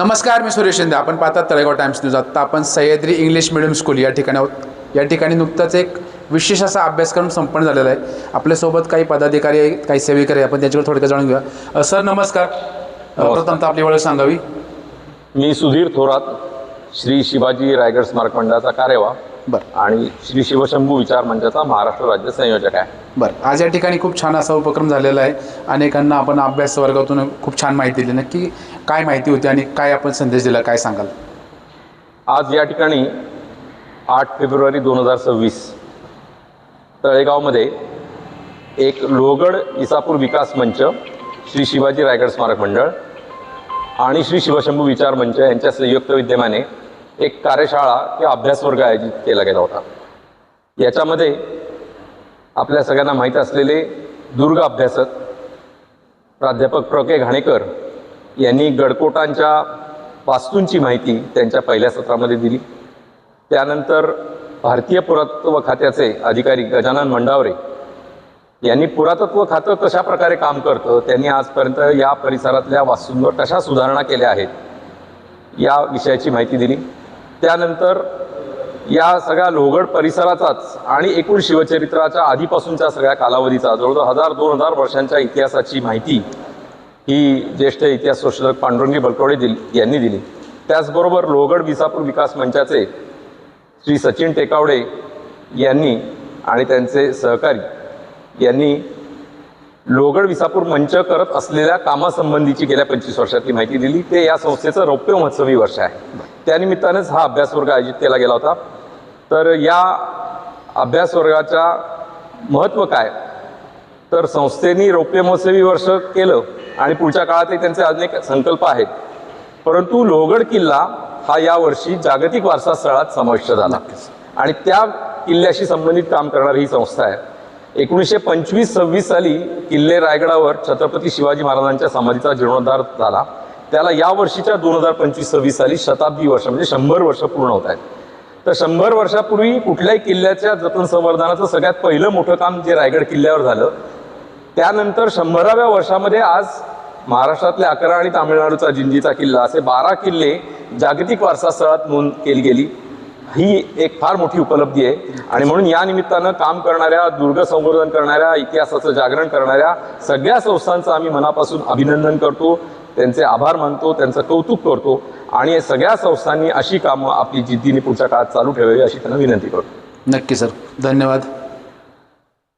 नमस्कार मी सुरेश शिंदे. आपण पाहतात तळेगाव टाइम्स न्यूज. आत्ता आपण सह्याद्री इंग्लिश मिडियम स्कूल या ठिकाणी आहोत. या ठिकाणी नुकताच एक विशेष असा अभ्यासक्रम संपन्न झालेला आहे. आपल्यासोबत काही पदाधिकारी आहेत काही सेवेकरी आहे आपण त्याच्यावर थोडक्यात जाणून घेऊया. सर नमस्कार. प्रथमतः आपली ओळख सांगावी. मी सुधीर थोरात श्री शिवाजी रायगड स्मारक मंडळाचा कार्यवाह. बरं. आणि श्री शिवशंभू विचार मंचाचा महाराष्ट्र राज्य संयोजक आहे. बरं. आज या ठिकाणी खूप छान असा उपक्रम झालेला आहे. अनेकांना आपण अभ्यास वर्गातून खूप छान माहिती दिली. नक्की काय माहिती होती आणि काय आपण संदेश दिला काय सांगाल? आज या ठिकाणी आठ फेब्रुवारी दोन हजार सव्वीस तळेगावमध्ये एक लोहगड इसापूर विकास मंच श्री शिवाजी रायगड स्मारक मंडळ आणि श्री शिवशंभू विचार मंच यांच्या संयुक्त विद्यमाने एक कार्यशाळा किंवा अभ्यास वर्ग आयोजित केला गेला होता. याच्यामध्ये आपल्या सगळ्यांना माहीत असलेले दुर्ग अभ्यासक प्राध्यापक प्र. के. घाणेकर यांनी गडकोटांच्या वास्तूंची माहिती त्यांच्या पहिल्या सत्रामध्ये दिली. त्यानंतर भारतीय पुरातत्व खात्याचे अधिकारी गजानन मंडावरे यांनी पुरातत्व खातं कशा प्रकारे काम करतं त्यांनी आजपर्यंत या परिसरातल्या वास्तूंवर कशा सुधारणा केल्या आहेत या विषयाची माहिती दिली. त्यानंतर या सगळ्या लोहगड परिसराचाच आणि एकूण शिवचरित्राच्या आधीपासूनच्या सगळ्या कालावधीचा जवळजवळ हजार दोन हजार वर्षांच्या इतिहासाची माहिती ही ज्येष्ठ इतिहास संशोधक पांडुरंगी बलकवडे दिली यांनी दिली. त्याचबरोबर लोहगड विसापूर विकास मंचाचे श्री सचिन टेकावडे यांनी आणि त्यांचे सहकारी यांनी लोगड विसापूर मंच करत असलेल्या कामासंबंधीची गेल्या पंचवीस वर्षातली माहिती दिली. ते या संस्थेचं रौप्य महोत्सवी वर्ष आहे. त्यानिमित्तानेच हा अभ्यास वर्ग आयोजित केला गेला होता. तर या अभ्यास वर्गाच्या महत्त्व काय? तर संस्थेनी रौप्य महोत्सवी वर्ष केलं आणि पुढच्या काळातही त्यांचे अनेक संकल्प आहेत. परंतु लोहगड किल्ला हा यावर्षी जागतिक वारसा स्थळात समाविष्ट झाला. आणि त्या किल्ल्याशी संबंधित काम करणारी ही संस्था आहे. एकोणीसशे पंचवीस सव्वीस साली किल्ले रायगडावर छत्रपती शिवाजी महाराजांच्या समाधीचा जीर्णोद्धार झाला. त्याला या वर्षीच्या दोन हजार पंचवीस सव्वीस साली शताब्दी वर्ष म्हणजे शंभर वर्ष पूर्ण होत आहेत. तर शंभर वर्षापूर्वी कुठल्याही किल्ल्याच्या जतन संवर्धनाचं सगळ्यात पहिलं मोठं काम जे रायगड किल्ल्यावर झालं त्यानंतर शंभराव्या वर्षामध्ये आज महाराष्ट्रातल्या अकरा आणि तामिळनाडूचा जिंजीचा किल्ला असे बारा किल्ले जागतिक वारसा स्थळात नोंद केली गेली. ही एक फार मोठी उपलब्धी आहे. आणि म्हणून या निमित्तानं काम करणाऱ्या दुर्ग संवर्धन करणाऱ्या इतिहासाचं जागरण करणाऱ्या सगळ्या संस्थांचं आम्ही मनापासून अभिनंदन करतो. त्यांचे आभार मानतो त्यांचं कौतुक करतो. आणि सगळ्या संस्थांनी अशी कामं आपली जिद्दीने पुढच्या काळात चालू ठेवावी अशी त्यांना विनंती करतो. नक्की सर. धन्यवाद.